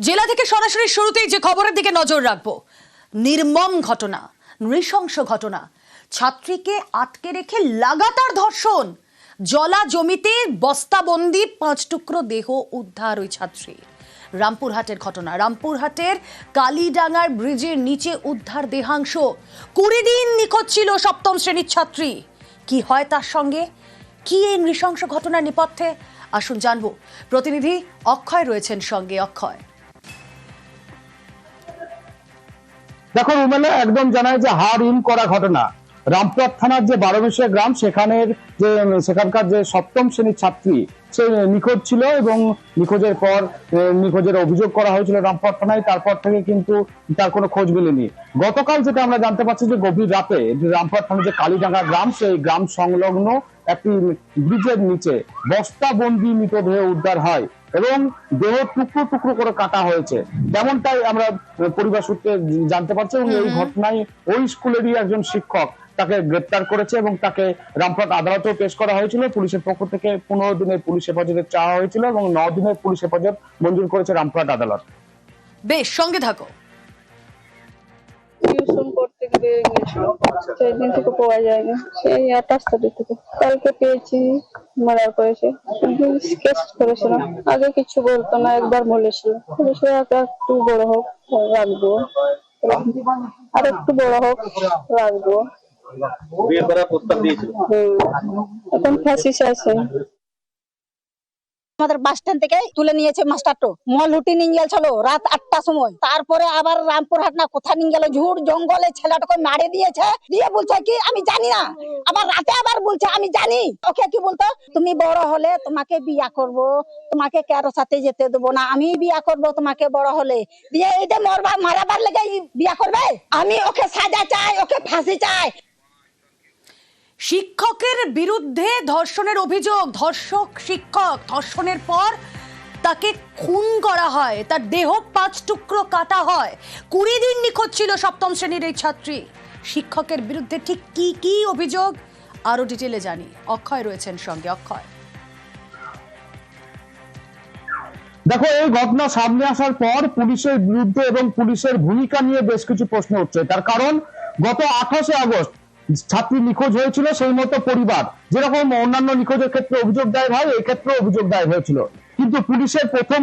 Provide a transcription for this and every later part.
জেলা থেকে সরাসরি শুরুতেই যে খবরের দিকে নজর রাখব। নির্মম ঘটনা, নৃশংস ঘটনা। ছাত্রীকে আটকে রেখে লাগাতার ধর্ষণ। জলা জমিতে বস্তাবন্দি, পাঁচ টুকরো দেহ উদ্ধার ওই ছাত্রী। রামপুরহাটের ঘটনা, রামপুরহাটের কালীডাঙ্গার ব্রিজের নিচে উদ্ধার দেহাংশ। কুড়ি দিন নিখোঁজ ছিল সপ্তম শ্রেণির ছাত্রী। কি হয় তার সঙ্গে? কি এই নৃশংস ঘটনার নেপথ্যে? আসুন জানব। প্রতিনিধি অক্ষয় রয়েছেন সঙ্গে, অক্ষয়। দেখো, রুমেলা একদম জানায় যে হার ইন করা ঘটনা। রামপুর থানার যে বারোবিশে গ্রাম, সেখানের যে, সেখানকার যে সপ্তম শ্রেণির ছাত্রী, সে নিখোঁজ ছিল এবং নিখোঁজের পর নিখোঁজের অভিযোগ করা হয়েছিল রামপুর থানায়। তারপর থেকে কিন্তু তার কোনো খোঁজ মেলেনি। গতকাল যেটা আমরা জানতে পারছি যে গভীর রাতে রামপুর থানার যে কালীডাঙ্গা গ্রাম, সেই গ্রাম সংলগ্ন একটি ব্রিজের নিচে বস্তাবন্দি মৃতদেহ উদ্ধার হয়। এবং দেহ টুকরো টুকরো করে কাটা হয়েছে। তেমনটাই আমরা পরিবার সূত্রে জানতে পারছি এবং এই ঘটনায় ওই স্কুলেরই একজন শিক্ষক তাকে গ্রেপ্তার করেছে এবং তাকে রামপুরহাট আদালতেও পেশ করা হয়েছিল। পুলিশের পক্ষ থেকে পনেরো দিনের পুলিশ হেফাজতে চাওয়া হয়েছিল এবং ন দিনের পুলিশ হেফাজত মঞ্জুর করেছে রামপুরহাট আদালত। বেশ সঙ্গে থাকো। গেছিল সেই দিন থেকে পাওয়া যায়নি। সেই আঠাশ তারিখ থেকে। কালকে পেয়েছি মার্ডার করেছে কেস করেছিল আগে কিছু বলতো না একবার বলেছিল। বলেছিল "একা একটু বড় হোক রাখব। আর একটু বড় হোক রাখব। বিয়ে করার প্রস্তাব দিয়েছিল। এখন ফাঁসি চাইছে। আমাদের বাস স্ট্যান্ড থেকে তুলে নিয়েছে মাস্টারটো মল হুটি নিয়ে গেছিল রাত আটটার সময়। তারপরে আবার রামপুরহাট না কোথা নিয়ে গেল? ঝুড় জঙ্গলে ছেলেটাকে মারে দিয়েছে। দিয়ে বলছে কি, আমি জানি না। আবার রাতে আবার বলছে, আমি জানি। ওকে কি বলতো? তুমি বড় হলে তোমাকে বিয়া করব, তোমাকে কারও সাথে যেতে দেবো না। আমি বিয়া করব তোমাকে বড় হলে। দিয়ে এইটা মরবা মারাবার লেগে বিয়া করবে? আমি ওকে সাজা চাই, ওকে ফাঁসি চাই। শিক্ষকের বিরুদ্ধে ধর্ষণের অভিযোগ। ধর্ষক, শিক্ষক, ধর্ষণের পর তাকে খুন করা হয়। তার দেহ পাঁচ টুকরো কাটা হয়। কুড়ি দিন নিখোঁজ ছিল সপ্তম শ্রেণির এই ছাত্রী। শিক্ষকের বিরুদ্ধে ঠিক কি কি অভিযোগ? আরও ডিটেলে জানি। অক্ষয় রয়েছেন সঙ্গে। অক্ষয়। দেখো, এই ঘটনা সামনে আসার পর পুলিশের বিরুদ্ধে এবং পুলিশের ভূমিকা নিয়ে বেশ কিছু প্রশ্ন উঠছে। তার কারণ, গত আঠাশে আগস্ট ছাত্রী নিখোঁজ হয়েছিল সেই মতো পরিবার। যেরকম অন্যান্য নিখোঁজের ক্ষেত্রে অভিযোগ দায়ের হয়, এই ক্ষেত্রে অভিযোগ দায়ের হয়েছিল। কিন্তু পুলিশের প্রথম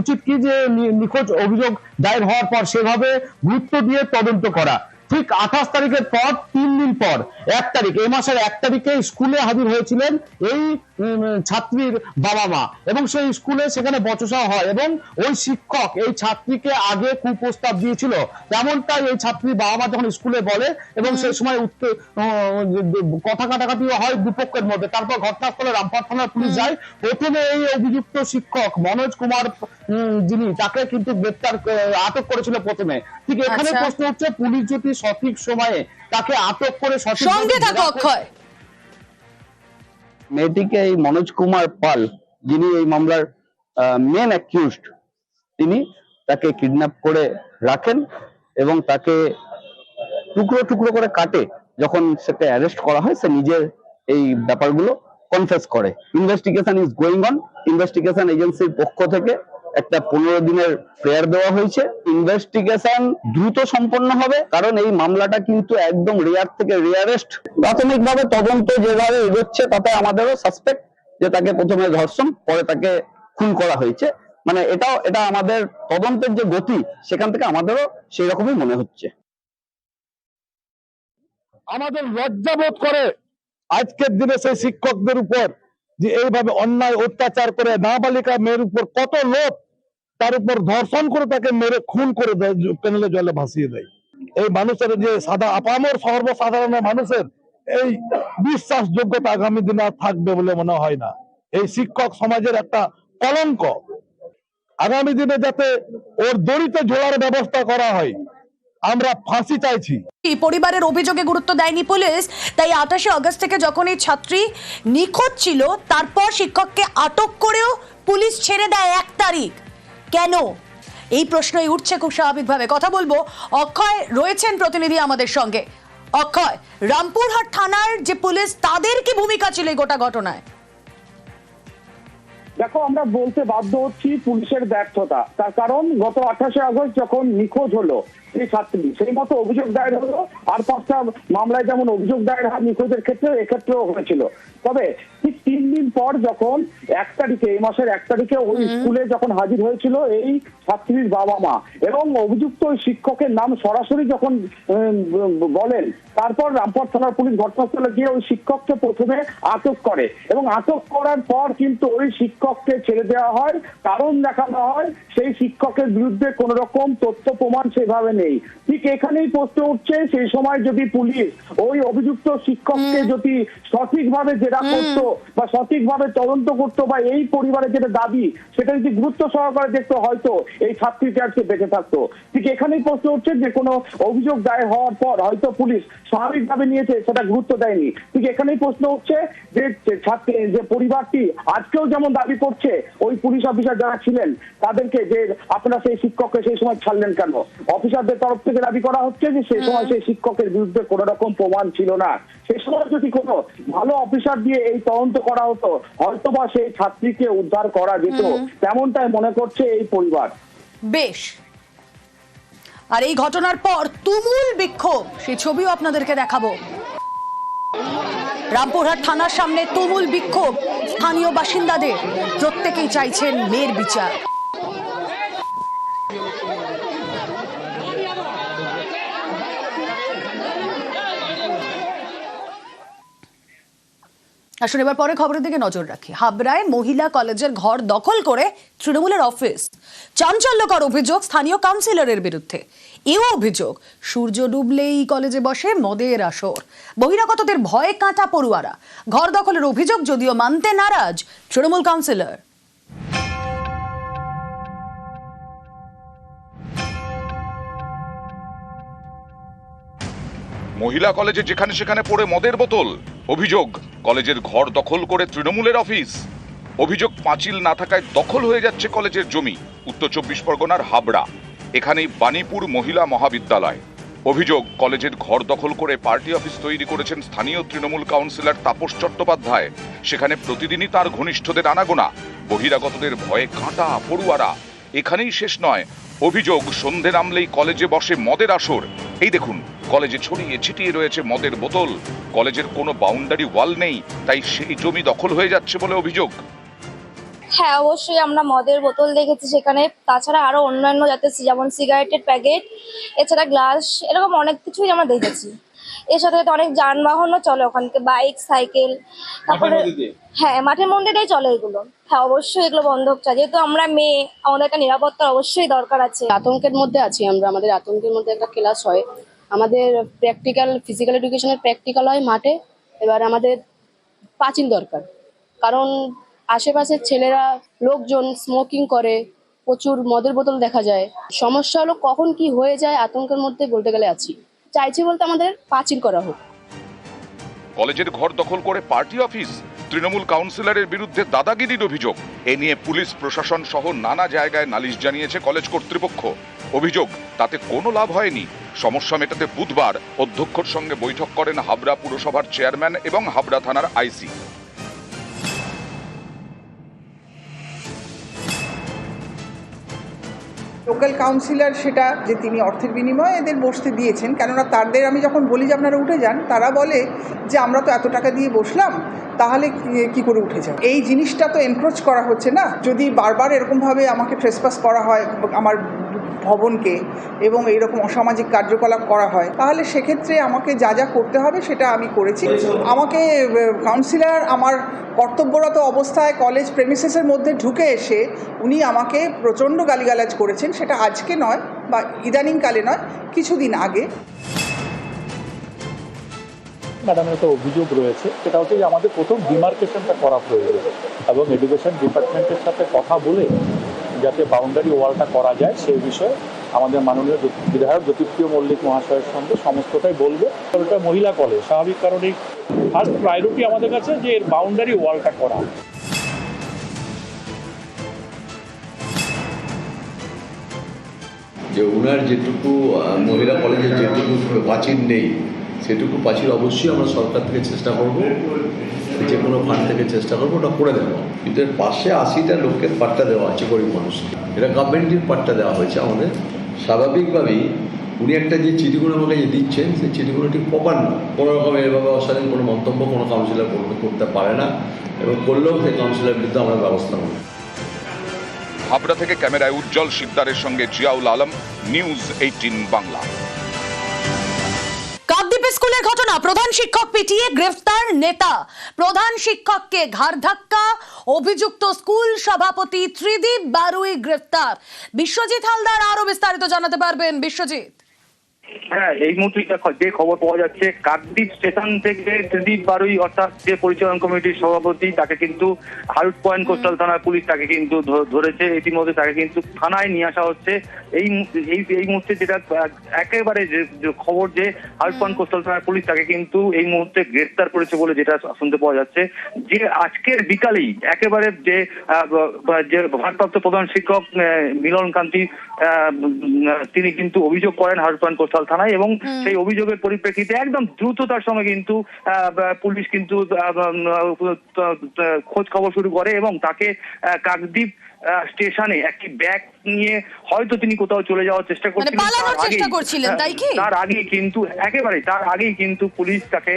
উচিত কি যে নিখোঁজ অভিযোগ দায়ের হওয়ার পর সেভাবে গুরুত্ব দিয়ে তদন্ত করা। ঠিক আঠাশ তারিখের পর, তিন দিন পর, এক তারিখ এ মাসের এক তারিখে স্কুলে হাজির হয়েছিলেন এই ছাত্রীর বাবা মা এবং সেই স্কুলে সেখানে বচসা হয় এবং ওই শিক্ষক এই ছাত্রীকে আগে কুপ্রস্তাব দিয়েছিল। তেমনটাই এই ছাত্রীর বাবা মা যখন স্কুলে বলে এবং সেই সময় উত্তর কথা কাটাকাটিও হয় দুপক্ষের মধ্যে। তারপর ঘটনাস্থলে রামপাট থানার পুলিশ যায়। প্রথমে এই অভিযুক্ত শিক্ষক মনোজ কুমার যিনি তাকে কিন্তু গ্রেপ্তার আটক করেছিল প্রথমে। ঠিক এখানে আচ্ছা। প্রশ্ন হচ্ছে পুলিশ যদি সঠিক সময়ে তাকে আটক করে সঠিক সঙ্গে থাকো অক্ষয়। মেয়েটিকে এই মনোজ কুমার পাল, যিনি এই মামলার মেন অ্যাকিউজড তিনি তাকে কিডন্যাপ করে রাখেন এবং তাকে টুকরো টুকরো করে কাটে। যখন সেটা অ্যারেস্ট করা হয়, সে নিজের এই ব্যাপারগুলো কনফেস করে। Investigation is going on investigation এজেন্সির পক্ষ থেকে একটা পনেরো দিনের প্রেয়ার দেওয়া হয়েছে। ইনভেস্টিগেশন দ্রুত সম্পন্ন হবে, কারণ এই মামলাটা কিন্তু একদম রেয়ার থেকে রেয়ারেস্ট প্রাথমিকভাবে তদন্ত যেভাবে এগোচ্ছে, তাতে আমাদেরও সাসপেক্ট যে তাকে প্রথমে ধর্ষণ, পরে তাকে খুন করা হয়েছে। মানে এটাও, এটা আমাদের তদন্তের যে গতি, সেখান থেকে আমাদেরও সেই রকমই মনে হচ্ছে। আমাদের লজ্জাবোধ করে আজকের দিনে সেই শিক্ষকদের উপর যে এইভাবে অন্যায়, অত্যাচার করে নাবালিকা মেয়ের উপর কত লোক তার উপর ধর্ষণ করে তাকে মেরে খুন করে দেয় পেনেলে জলে ভাসিয়ে দেয়। এই মানুষের যে সাদা আপামর সর্বসাধারণ মানুষের এই বিশ্বাসযোগ্যতা আগামী দিনে আর থাকবে বলে মনে হয় না। এই শিক্ষক সমাজের একটা কলঙ্ক। আগামী দিনে যাতে ওর দড়িতে ঝোলার ব্যবস্থা করা হয় আমরা ফাঁসি চাইছি। এই পরিবারের অভিযোগে গুরুত্ব দেয়নি পুলিশ? তাই আঠাশে আগস্ট থেকে যখন এই ছাত্রী নিখোঁজ ছিল তারপর শিক্ষককে আটক করেও পুলিশ ছেড়ে দেয় এক তারিখ। কেন? এই প্রশ্নই উঠছে খুব স্বাভাবিকভাবে। কথা বলব অক্ষয় রয়েছেন প্রতিনিধি আমাদের সঙ্গে। অক্ষয় রামপুরহাট থানার যে পুলিশ তাদের কি ভূমিকা ছিল এই গোটা ঘটনায়? দেখো আমরা বলতে বাধ্য হচ্ছি পুলিশের ব্যর্থতা। তার কারণ গত আঠাশে আগস্ট যখন নিখোঁজ হলো এই ছাত্রী সেই মতো অভিযোগ দায়ের হলো। আর পাঁচটা মামলায় যেমন অভিযোগ দায়ের হয় নিখোঁজের ক্ষেত্রে এক্ষেত্রেও হয়েছিল। তবে ঠিক তিন দিন পর যখন এক তারিখে এই মাসের এক তারিখে ওই স্কুলে যখন হাজির হয়েছিল এই ছাত্রীর বাবা মা এবং অভিযুক্ত ওই শিক্ষকের নাম সরাসরি যখন বলেন তারপর রামপুর থানার পুলিশ ঘটনাস্থলে গিয়ে ওই শিক্ষককে প্রথমে আটক করে। এবং আটক করার পর কিন্তু ওই শিক্ষককে ছেড়ে দেওয়া হয়। কারণ দেখানো হয় সেই শিক্ষকের বিরুদ্ধে কোন রকম তথ্য প্রমাণ সেভাবে নেই। ঠিক এখানেই প্রশ্ন উঠছে সেই সময় যদি পুলিশ ওই অভিযুক্ত শিক্ষককে যদি সঠিকভাবে জেরা করতো বা সঠিকভাবে তদন্ত করতো বা এই পরিবারের যেটা দাবি সেটা যদি গুরুত্ব সহকারে দেখতো হয়তো এই ছাত্রীটি আজকে বেঁচে থাকতো। ঠিক এখানেই প্রশ্ন উঠছে যে কোনো অভিযোগ দায়ের হওয়ার পর হয়তো পুলিশ স্বাভাবিকভাবে নিয়েছে সেটা গুরুত্ব দেয়নি। ঠিক এখানেই প্রশ্ন উঠছে যে যে ছাত্রী যে পরিবারটি আজকেও যেমন দাবি করছে ওই পুলিশ অফিসার যারা ছিলেন তাদেরকে যে আপনারা সেই শিক্ষককে সেই সময় ছাড়লেন কেন? অফিসারদের তরফ থেকে দাবি করা হচ্ছে যে সেই সময় সেই শিক্ষকের বিরুদ্ধে কোনো রকম প্রমাণ ছিল না। সেই সময় যদি কোনো ভালো অফিসার দিয়ে এই তদন্ত করা হতো হয়তোবা সেই ছাত্রীকে উদ্ধার করা যেত। তেমনটাই মনে করছে এই পরিবার। বেশ। আর এই ঘটনার পর তুমুল বিক্ষোভ। সেই ছবিও আপনাদেরকে দেখাবো। রামপুরহাট থানার সামনে তুমুল বিক্ষোভ। স্থানীয় বাসিন্দাদের প্রত্যেকেই চাইছেন মেয়ের বিচার। আসুন এবার পরে খবরের দিকে নজর রাখি। হাবড়ায় মহিলা কলেজের ঘর দখল করে তৃণমূলের অফিস। চাঞ্চল্যকর অভিযোগ স্থানীয় কাউন্সিলরের বিরুদ্ধে। এও অভিযোগ, সূর্য ডুবলেই কলেজে বসে মদের আসর। বহিরাগতদের ভয়ে কাঁটা পড়ুয়ারা। ঘর দখলের অভিযোগ যদিও মানতে নারাজ তৃণমূল কাউন্সিলর। মহিলা কলেজে যেখানে সেখানে পড়ে মদের বোতল। অভিযোগ, কলেজের ঘর দখল করে তৃণমূলের অফিস। অভিযোগ, পাঁচিল না থাকায় দখল হয়ে যাচ্ছে কলেজের জমি, উত্তর চব্বিশ পরগনার হাবড়া। এখানেই বাণীপুর মহিলা মহাবিদ্যালয়। অভিযোগ, কলেজের ঘর দখল করে পার্টি অফিস তৈরি করেছেন স্থানীয় তৃণমূল কাউন্সিলর তাপস চট্টোপাধ্যায়। সেখানে প্রতিদিনই তার ঘনিষ্ঠদের আনাগোনা। বহিরাগতদের ভয়ে কাঁটা, পড়ুয়ারা। এখানেই শেষ নয় অভিযোগ, সন্ধে নামলেই কলেজে বসে মদের আসর। এই দেখুন, কলেজে ছড়িয়ে ছিটিয়ে রয়েছে মদের বোতল। কলেজের কোনো বাউন্ডারি ওয়াল নেই, তাই সেই জমি দখল হয়ে যাচ্ছে বলে অভিযোগ। হ্যাঁ অবশ্যই আমরা মদের বোতল দেখেছি সেখানে। তাছাড়া আরও অন্যান্য যাতে যেমন সিগারেটের প্যাকেট এছাড়া গ্লাস এরকম অনেক কিছুই আমরা দেখেছি। এর সাথে সাথে অনেক যানবাহনও চলে ওখান থেকে বাইক সাইকেল তারপরে হ্যাঁ মাঠের মন্দিরেই চলে এগুলো। হ্যাঁ অবশ্যই এগুলো বন্ধ চাই। যেহেতু আমরা মেয়ে আমাদের একটা নিরাপত্তার অবশ্যই দরকার আছে। আতঙ্কের মধ্যে আছি আমরা আমাদের আতঙ্কের মধ্যে একটা ক্লাস হয়। আমাদের প্র্যাকটিক্যাল ফিজিক্যাল এডুকেশনের প্র্যাকটিক্যাল হয় মাঠে। এবার আমাদের পাঁচিল দরকার। কারণ আশেপাশের ছেলেরা লোকজন স্মোকিং করে প্রচুর মদের বোতল দেখা যায়। সমস্যা হলো কখন কি হয়ে যায় আতঙ্কের মধ্যে বলতে গেলে আছি। চাইছি বলতে আমাদের পাঁচিল করা হোক। কলেজের ঘর দখল করে পার্টি অফিস, তৃণমূল কাউন্সিলরের বিরুদ্ধে দাদাগিরির অভিযোগ। এ নিয়ে পুলিশ, প্রশাসন সহ নানা জায়গায় নালিশ জানিয়েছে কলেজ কর্তৃপক্ষ। অভিযোগ, তাতে কোনো লাভ হয়নি। সমস্যা মেটাতে বুধবার অধ্যক্ষর সঙ্গে বৈঠক করেন হাবড়া পুরসভার চেয়ারম্যান এবং হাবড়া থানার আইসি। লোকাল কাউন্সিলর সেটা যে তিনি অর্থের বিনিময়ে এদের বসতে দিয়েছেন, কেননা তাদের আমি যখন বলি যে আপনারা উঠে যান, তারা বলে যে আমরা তো এত টাকা দিয়ে বসলাম, তাহলে কি- করে উঠে যান এই জিনিসটা তো এনক্রোচ করা হচ্ছে না। যদি বারবার এরকমভাবে আমাকে ফ্রেসপাস করা হয়, আমার ভবনকে এবং এইরকম অসামাজিক কার্যকলাপ করা হয়, তাহলে সেক্ষেত্রে আমাকে যা যা করতে হবে সেটা আমি করেছি। আমাকে কাউন্সিলর আমার কর্তব্যরত অবস্থায় কলেজ প্রেমিসেসের মধ্যে ঢুকে এসে উনি আমাকে প্রচণ্ড গালিগালাজ করেছেন। সেটা আজকে নয় বা ইদানিংকালে নয়, কিছুদিন আগে। ম্যাডামের একটা অভিযোগ রয়েছে, সেটা হচ্ছে যে আমাদের প্রথম ডিমার্কেশনটা করা প্রয়োজন এবং এডুকেশন ডিপার্টমেন্টের সাথে কথা বলে যাতে বাউন্ডারি ওয়ালটা করা যায়, সেই বিষয়ে আমাদের মাননীয় বিধায়ক জ্যোতিপ্রিয় মল্লিক মহাশয়ের সঙ্গে সমস্তটাই বলবে। ওটা মহিলা কলেজ স্বাভাবিক কারণেই ফার্স্ট প্রায়োরিটি আমাদের কাছে যে এর বাউন্ডারি ওয়ালটা করা। যে ওনার যেটুকু মহিলা কলেজের যেটুকু বাচিন নেই সেটুকু পাচির অবশ্যই আমরা সরকার থেকে চেষ্টা করব, যে কোনো ফান্ড থেকে চেষ্টা করব, ওটা করে দেবো। কিন্তু এর পাশে আশিটা লোকের পাট্টা দেওয়া আছে, গরিব মানুষকে এটা গভর্নমেন্টের পাট্টা দেওয়া হয়েছে আমাদের। স্বাভাবিকভাবেই উনি একটা যে চিঠিগুলো আমাকে যে দিচ্ছেন, সেই চিঠিগুলো ঠিক প্রপার না। কোনো রকম এভাবে অশালীন কোনো মন্তব্য কোনো কাউন্সিলর করতে পারে না এবং করলেও সেই কাউন্সিলরের বিরুদ্ধে আমরা ব্যবস্থা নেব। হাবড়া থেকে ক্যামেরায় উজ্জ্বল শিকদারের সঙ্গে জিয়াউল আলম, নিউজ এইটিন বাংলা। কাকদ্বীপে স্কুলের ঘটনা। প্রধান শিক্ষক পিটিয়ে গ্রেফতার নেতা। প্রধান শিক্ষককে ঘাড় ধাক্কা। অভিযুক্ত স্কুল সভাপতি ত্রিদীপ বারুই গ্রেফতার। বিশ্বজিৎ হালদার আরও বিস্তারিত জানাতে পারবেন। বিশ্বজিৎ। হ্যাঁ এই মুহূর্তে যে খবর পাওয়া যাচ্ছে কাকদ্বীপ স্টেশন থেকে ত্রিদীপ বারুই অর্থাৎ যে পরিচালন কমিটির সভাপতি তাকে কিন্তু হারুট পয়েন্ট কোস্টাল থানার পুলিশ তাকে কিন্তু ধরেছে। ইতিমধ্যে তাকে কিন্তু থানায় নিয়ে আসা হচ্ছে। এই এই মুহূর্তে যেটা একেবারে যে খবর যে হারুট পয়েন্ট কোস্টাল থানার পুলিশ তাকে কিন্তু এই মুহূর্তে গ্রেফতার করেছে বলে যেটা শুনতে পাওয়া যাচ্ছে। যে আজকের বিকালেই একেবারে যে ভারপ্রাপ্ত প্রধান শিক্ষক মিলন কান্তি তিনি কিন্তু অভিযোগ করেন হারুট পয়েন্ট কোস্টাল থানায় এবং সেই অভিযোগের পরিপ্রেক্ষিতে একদম দ্রুততার সঙ্গে কিন্তু আহ, পুলিশ কিন্তু খোঁজ খবর শুরু করে এবং তাকে কাকদ্বীপ স্টেশনে একটি ব্যাগ নিয়ে হয়তো তিনি কোথাও চলে যাওয়ার চেষ্টা মানে করছিলেন পালানোর তার চেষ্টা করছিলেন, তাই কি? তার আগে কিন্তু একেবারে তার আগেই কিন্তু পুলিশ তাকে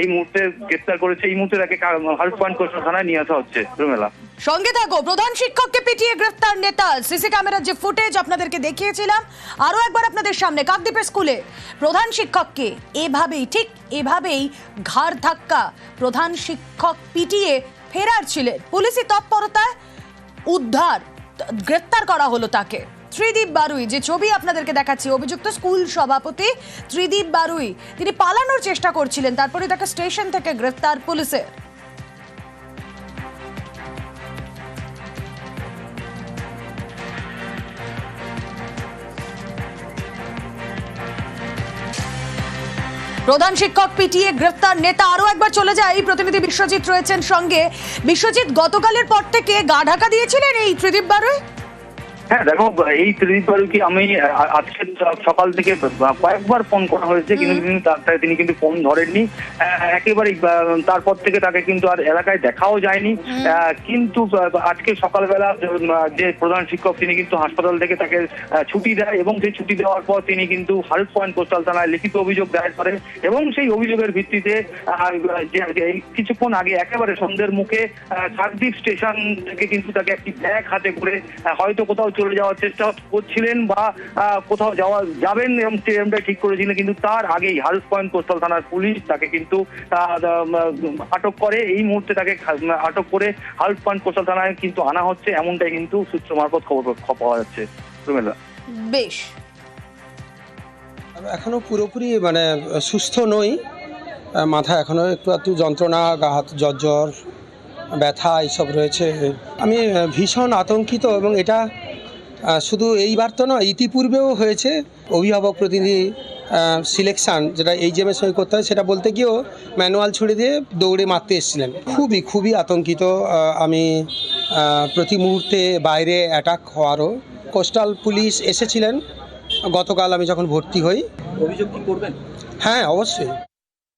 এই মুহূর্তে গ্রেপ্তার করেছে। এই মুহূর্তে তাকে হারুট পয়েন্ট থানায় নিয়ে আসা হচ্ছে রুমেলা। সঙ্গে থাকো প্রধান শিক্ষককে পিটিয়ে গ্রেফতার নেতা সিসি ক্যামেরার যে ফুটেজ আপনাদেরকে দেখিয়েছিলাম আরও একবার আপনাদের সামনে কাকদ্বীপের স্কুলে। প্রধান শিক্ষককে এভাবেই ঠিক এভাবেই ঘাড় ধাক্কা প্রধান শিক্ষক পিটিয়ে ফেরার ছিলেন। পুলিশি তৎপরতায় উদ্ধার গ্রেপ্তার করা হলো তাকে। ত্রিদীপ বারুই, যে ছবি আপনাদেরকে দেখাচ্ছি, অভিযুক্ত স্কুল সভাপতি ত্রিদীপ বারুই। তিনি পালানোর চেষ্টা করছিলেন, তারপরে তাকে স্টেশন থেকে গ্রেফতার পুলিশের। প্রধান শিক্ষক পিটিএ গ্রেফতার নেতা আরও একবার চলে যায়। এই প্রতিনিধি বিশ্বজিৎ রয়েছেন সঙ্গে। বিশ্বজিৎ, গতকালের পর থেকে গা ঢাকা দিয়েছিলেন এই ত্রিদীপ বারুই? হ্যাঁ দেখো এই ত্রিদীপ বারুকে আমি আজকে সকাল থেকে কয়েকবার ফোন করা হয়েছে কিন্তু তিনি তার- তিনি কিন্তু ফোন ধরেননি। আহ, একেবারেই তারপর থেকে তাকে কিন্তু আর এলাকায় দেখাও যায়নি। কিন্তু আজকে সকালবেলা যে প্রধান শিক্ষক তিনি কিন্তু হাসপাতাল থেকে তাকে ছুটি দেয় এবং সেই ছুটি দেওয়ার পর তিনি কিন্তু হারুট পয়েন্ট কোস্টাল থানায় লিখিত অভিযোগ দায়ের করেন এবং সেই অভিযোগের ভিত্তিতে কিছুক্ষণ আগে একেবারে সন্ধ্যের মুখে আহ, কাকদ্বীপ স্টেশন থেকে কিন্তু তাকে একটি ব্যাগ হাতে করে হয়তো কোথাও চলে যাওয়ার চেষ্টা করছিলেন বা কোথাও যাওয়া যাবেন ট্রেনটা ঠিক করেছিলেন কিন্তু তার আগেই হারুট পয়েন্ট কোস্টাল থানার পুলিশ তাকে কিন্তু আটক করে। এই মুহূর্তে তাকে আটক করে হারুট পয়েন্ট কোস্টাল থানায় কিন্তু আনা হচ্ছে। এমনটাই কিন্তু সূত্র মারফত খবর পাওয়া যাচ্ছে। রুমেলা বেশ। এখনও পুরোপুরি মানে সুস্থ নই। মাথা এখনও একটু একটু যন্ত্রণা গা হাত জ্বর জ্বর ব্যথা এইসব রয়েছে। আমি ভীষণ আতঙ্কিত এবং এটা শুধু এইবার তো নয় ইতিপূর্বেও হয়েছে অভিভাবক প্রতিনিধি সিলেকশন যেটা এই জেমে সই করতে হয় সেটা বলতে গিয়েও ম্যানুয়াল ছুড়ে দিয়ে দৌড়ে মারতে এসেছিলেন। খুবই খুবই আতঙ্কিত আমি প্রতি মুহূর্তে বাইরে অ্যাটাক হওয়ারও। কোস্টাল পুলিশ এসেছিলেন। গতকাল আমি যখন ভর্তি হই। অভিযোগ কি করবেন? হ্যাঁ অবশ্যই।